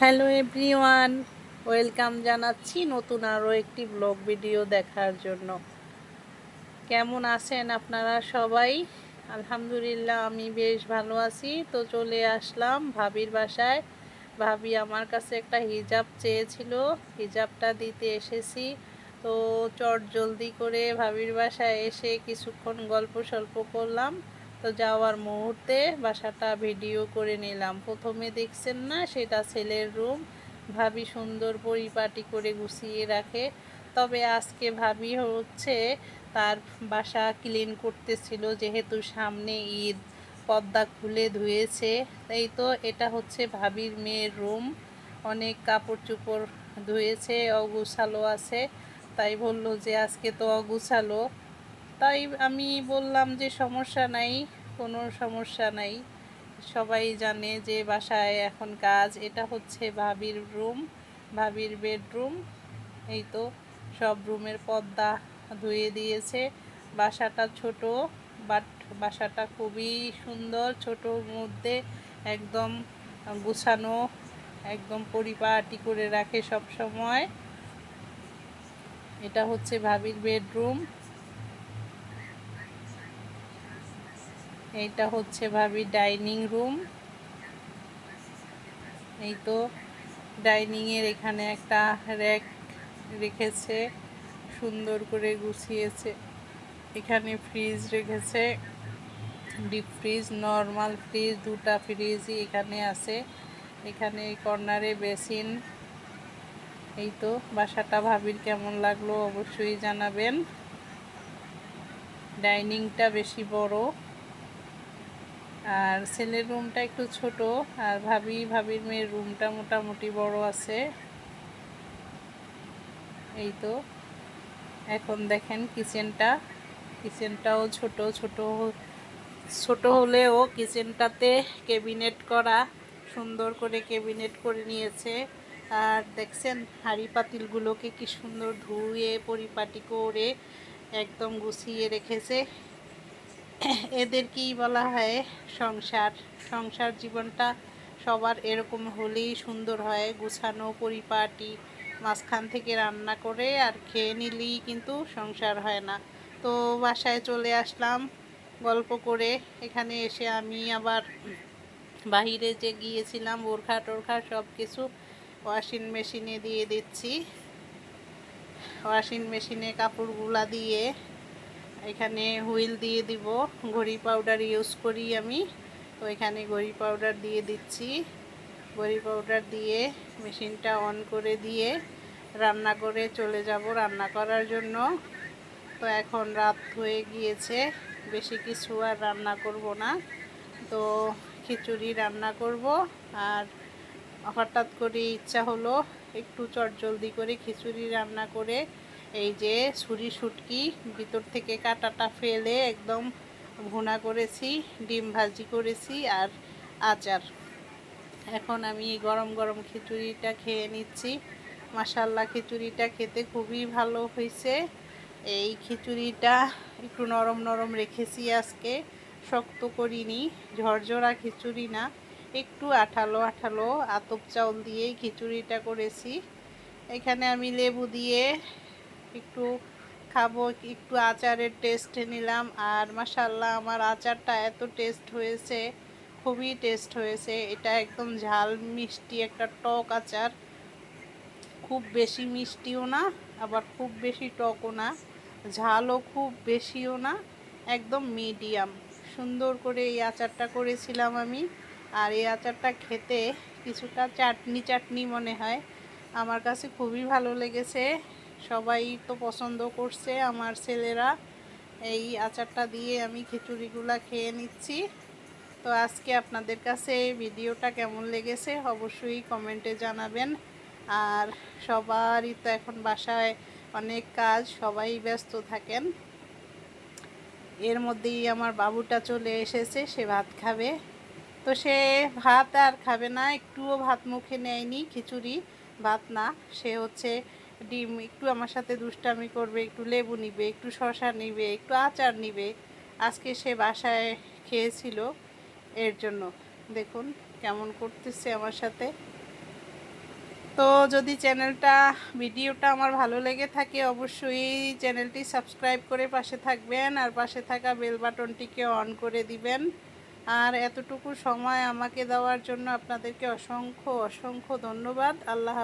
Hello everyone, welcome জানাচ্ছি নতুন আরও একটি ব্লগ ভিডিও দেখার জন্য। কেমন আছেন আপনারা সবাই? আলহামদুলিল্লাহ, আমি বেশ ভালো আছি। তো চলে আসলাম ভাবির বাসায়। ভাবি আমার কাছে একটা হিজাব চেয়েছিল, হিজাবটা দিতে এসেছি। তো চট জলদি করে ভাবির বাসায় এসে কিছুক্ষণ গল্প সল্প করলাম। তো যাওয়ার মুহূর্তে বাসাটা ভিডিও করে নিলাম। প্রথমে দেখছেন না, সেটা ছেলের রুম। ভাবি সুন্দর পরিপাটি করে গুছিয়ে রাখে। তবে আজকে ভাবি হচ্ছে তার বাসা ক্লিন করতেছিল, যেহেতু সামনে ঈদ পর্দা খুলে ধুয়েছে। এই তো, এটা হচ্ছে ভাবির মেয়ের রুম। অনেক কাপড় চোপড় ধুয়েছে, অগুছালো আছে। তাই বলল যে আজকে তো অগুছালো। তাই আমি বললাম যে সমস্যা নাই, কোনো সমস্যা নাই। সবাই জানে যে বাসায় এখন কাজ, এটা হচ্ছে ভাবির রুম, ভাবির বেডরুম। এই তো, সব রুমের পর্দা ধুয়ে দিয়েছে। বাসাটা ছোট, বাট বাসাটা খুবই সুন্দর ছোটোর মধ্যে একদম গুছানো, একদম পরিপাটি করে রাখে সব সময় এটা হচ্ছে ভাবির বেডরুম। এইটা হচ্ছে ভাবি ডাইনিং রুম। এই তো ডাইনিংয়ের এখানে একটা র্যাক রেখেছে, সুন্দর করে গুছিয়েছে। এখানে ফ্রিজ রেখেছে, ডিপ ফ্রিজ, নর্মাল ফ্রিজ, দুটা ফ্রিজই এখানে আছে। এখানে কর্নারে বেসিন। এই তো বাসাটা ভাবির কেমন লাগল অবশ্যই জানাবেন। ডাইনিংটা বেশি বড়। আর ছেলের রুমটা একটু ছোট, আর ভাবি, ভাবির মেয়ের রুমটা মোটামুটি বড় আছে। এই তো। এখন দেখেন কিচেনটা। কিচেনটাও ছোট ছোট ছোট হলেও কিচেনটাতে ক্যাবিনেট করা, সুন্দর করে ক্যাবিনেট করে নিয়েছে। আর দেখছেন হাঁড়ি পাতিলগুলোকে কি সুন্দর ধুয়ে, পরিপাটি করে একদম গুছিয়ে রেখেছে। এদের কি বলা হয় সংসার। সংসার জীবনটা সবার এরকম হলেই সুন্দর হয়। গুছানো, পরিপাটি, মাঝখান থেকে রান্না করে আর খেয়ে নিলেই কিন্তু সংসার হয় না। তো বাসায় চলে আসলাম গল্প করে। এখানে এসে আমি আবার বাহিরে যে গিয়েছিলাম বোরখা টোরখা সব কিছু ওয়াশিং মেশিনে দিয়ে দিচ্ছি। ওয়াশিং মেশিনে কাপড়গুলা দিয়ে এখানে হুইল দিয়ে দিব। ঘড়ি পাউডার ইউজ করি আমি। তো এখানে ঘড়ি পাউডার দিয়ে দিচ্ছি। ঘড়ি পাউডার দিয়ে মেশিনটা অন করে দিয়ে রান্না করে চলে যাব রান্না করার জন্য। তো এখন রাত হয়ে গিয়েছে। বেশি কিছু আর রান্না করব না। তো খিচুড়ি রান্না করব। আর হঠাৎ করে ইচ্ছা হলো একটু চট জলদি করে খিচুড়ি রান্না করে এই যে ছুরি শুটকি, ভিতর থেকে কাটাটা ফেলে একদম ভুনা করেছি, ডিম ভাজি করেছি আর আচার। এখন আমি গরম গরম খিচুড়িটা খেয়ে নিচ্ছি। মাসাল্লা খিচুড়িটা খেতে খুবই ভালো হয়েছে। এই খিচুড়িটা একটু নরম নরম রেখেছি আজকে, শক্ত করিনি, ঝরঝরা খিচুড়ি না, একটু আঠালো আঠালো আতপ চাউল দিয়েই খিচুড়িটা করেছি। এখানে আমি লেবু দিয়ে একটু খাব, একটু আচারের টেস্ট নিলাম। আর মাসাল্লাহ আমার আচারটা এত টেস্ট হয়েছে, খুবই টেস্ট হয়েছে। এটা একদম ঝাল মিষ্টি একটা টক আচার। খুব বেশি মিষ্টিও না, আবার খুব বেশি টকও না। ঝালও খুব বেশিও না, একদম মিডিয়াম সুন্দর করে এই আচারটা করেছিলাম আমি। আর এই আচারটা খেতে কিছুটা চাটনি চাটনি মনে হয়। আমার কাছে খুবই ভালো লেগেছে। সবাই তো পছন্দ করছে, আমার ছেলেরা। এই আচারটা দিয়ে আমি খিচুড়িগুলা খেয়ে নিচ্ছি। তো আজকে আপনাদের কাছে ভিডিওটা কেমন লেগেছে অবশ্যই কমেন্টে জানাবেন। আর সবারই তো এখন বাসায় অনেক কাজ, সবাই ব্যস্ত থাকেন। এর মধ্যেই আমার বাবুটা চলে এসেছে, সে ভাত খাবে। তো সে ভাত আর খাবে না, একটুও ভাত মুখে নেয়নি, খিচুড়ি, ভাত না। সে হচ্ছে ডিম, একটু আমার সাথে দুষ্টামি করবে, একটু লেবু নিবে, একটু শশা নিবে, একটু আচার নিবে। আজকে সে বাসায় খেয়েছিল এর জন্য। দেখুন কেমন করতেছে আমার সাথে। তো যদি চ্যানেলটা, ভিডিওটা আমার ভালো লেগে থাকে, অবশ্যই চ্যানেলটি সাবস্ক্রাইব করে পাশে থাকবেন আর পাশে থাকা বেল বাটনটিকে অন করে দিবেন। আর এতটুকু সময় আমাকে দেওয়ার জন্য আপনাদেরকে অসংখ্য অসংখ্য ধন্যবাদ। আল্লাহ।